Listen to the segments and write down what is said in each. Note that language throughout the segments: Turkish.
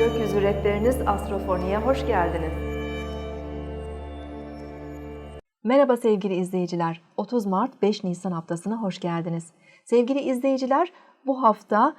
seyretleriniz Astrofoni'ye hoş geldiniz. Merhaba sevgili izleyiciler. 30 Mart 5 Nisan haftasına hoş geldiniz. Sevgili izleyiciler, bu hafta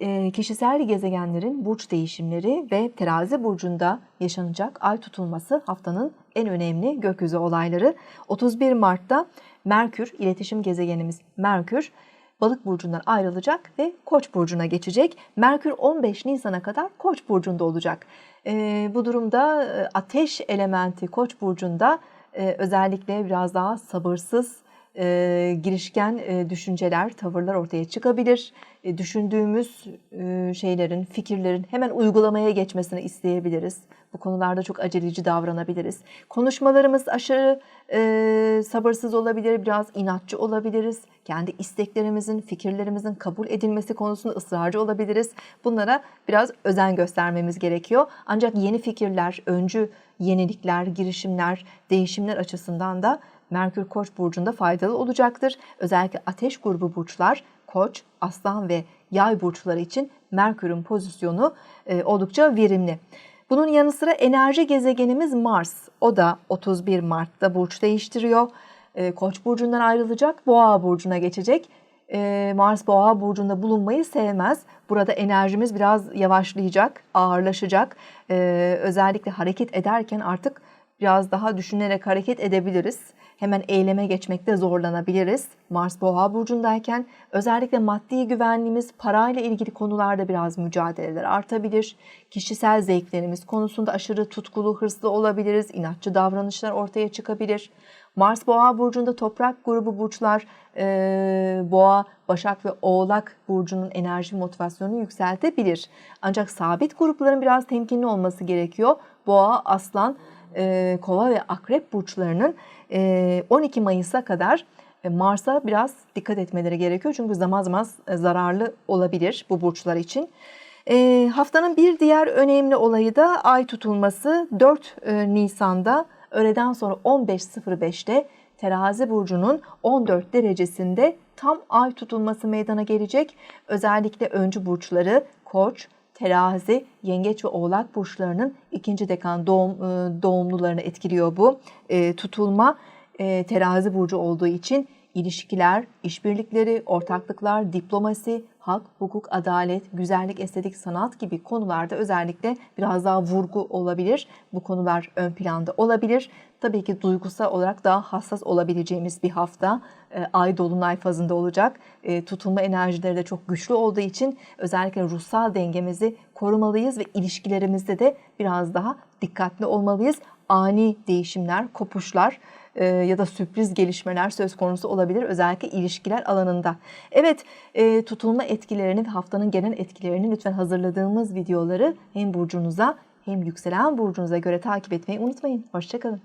e, kişisel gezegenlerin burç değişimleri ve terazi burcunda yaşanacak ay tutulması haftanın en önemli gökyüzü olayları. 31 Mart'ta Merkür, iletişim gezegenimiz Merkür, Balık burcundan ayrılacak ve Koç burcuna geçecek. Merkür 15 Nisan'a kadar Koç burcunda olacak. E, bu durumda e, ateş elementi Koç burcunda e, özellikle biraz daha sabırsız, e, girişken e, düşünceler, tavırlar ortaya çıkabilir. E, düşündüğümüz e, şeylerin, fikirlerin hemen uygulamaya geçmesini isteyebiliriz. Bu konularda çok aceleci davranabiliriz. Konuşmalarımız aşırı e, sabırsız olabilir, biraz inatçı olabiliriz. Kendi isteklerimizin, fikirlerimizin kabul edilmesi konusunda ısrarcı olabiliriz. Bunlara biraz özen göstermemiz gerekiyor. Ancak yeni fikirler, öncü yenilikler, girişimler, değişimler açısından da Merkür Koç burcunda faydalı olacaktır. Özellikle ateş grubu burçlar Koç, Aslan ve Yay burçları için Merkür'ün pozisyonu e, oldukça verimli. Bunun yanı sıra enerji gezegenimiz Mars. O da 31 Mart'ta burç değiştiriyor. E, Koç burcundan ayrılacak, Boğa burcuna geçecek. E, Mars Boğa burcunda bulunmayı sevmez. Burada enerjimiz biraz yavaşlayacak, ağırlaşacak. E, özellikle hareket ederken artık biraz daha düşünerek hareket edebiliriz. Hemen eyleme geçmekte zorlanabiliriz. Mars Boğa burcundayken özellikle maddi güvenliğimiz, parayla ilgili konularda biraz mücadeleler artabilir. Kişisel zevklerimiz konusunda aşırı tutkulu, hırslı olabiliriz. İnatçı davranışlar ortaya çıkabilir. Mars Boğa burcunda toprak grubu burçlar e, Boğa, Başak ve Oğlak burcunun enerji motivasyonunu yükseltebilir. Ancak sabit grupların biraz temkinli olması gerekiyor. Boğa, Aslan, e, Kova ve Akrep burçlarının e, 12 Mayıs'a kadar e, Mars'a biraz dikkat etmeleri gerekiyor. Çünkü zaman zaman e, zararlı olabilir bu burçlar için. E, haftanın bir diğer önemli olayı da ay tutulması 4 e, Nisan'da öğleden sonra 15.05'te terazi burcunun 14 derecesinde tam ay tutulması meydana gelecek. Özellikle öncü burçları koç, terazi, yengeç ve oğlak burçlarının ikinci dekan doğum, e, doğumlularını etkiliyor bu. E, tutulma e, terazi burcu olduğu için ilişkiler, işbirlikleri, ortaklıklar, diplomasi, hak, hukuk, adalet, güzellik, estetik, sanat gibi konularda özellikle biraz daha vurgu olabilir. Bu konular ön planda olabilir. Tabii ki duygusal olarak daha hassas olabileceğimiz bir hafta. Ay dolunay fazında olacak. Tutulma enerjileri de çok güçlü olduğu için özellikle ruhsal dengemizi korumalıyız ve ilişkilerimizde de biraz daha dikkatli olmalıyız. Ani değişimler, kopuşlar e, ya da sürpriz gelişmeler söz konusu olabilir özellikle ilişkiler alanında. Evet e, tutulma etkilerini ve haftanın genel etkilerini lütfen hazırladığımız videoları hem burcunuza hem yükselen burcunuza göre takip etmeyi unutmayın. Hoşçakalın.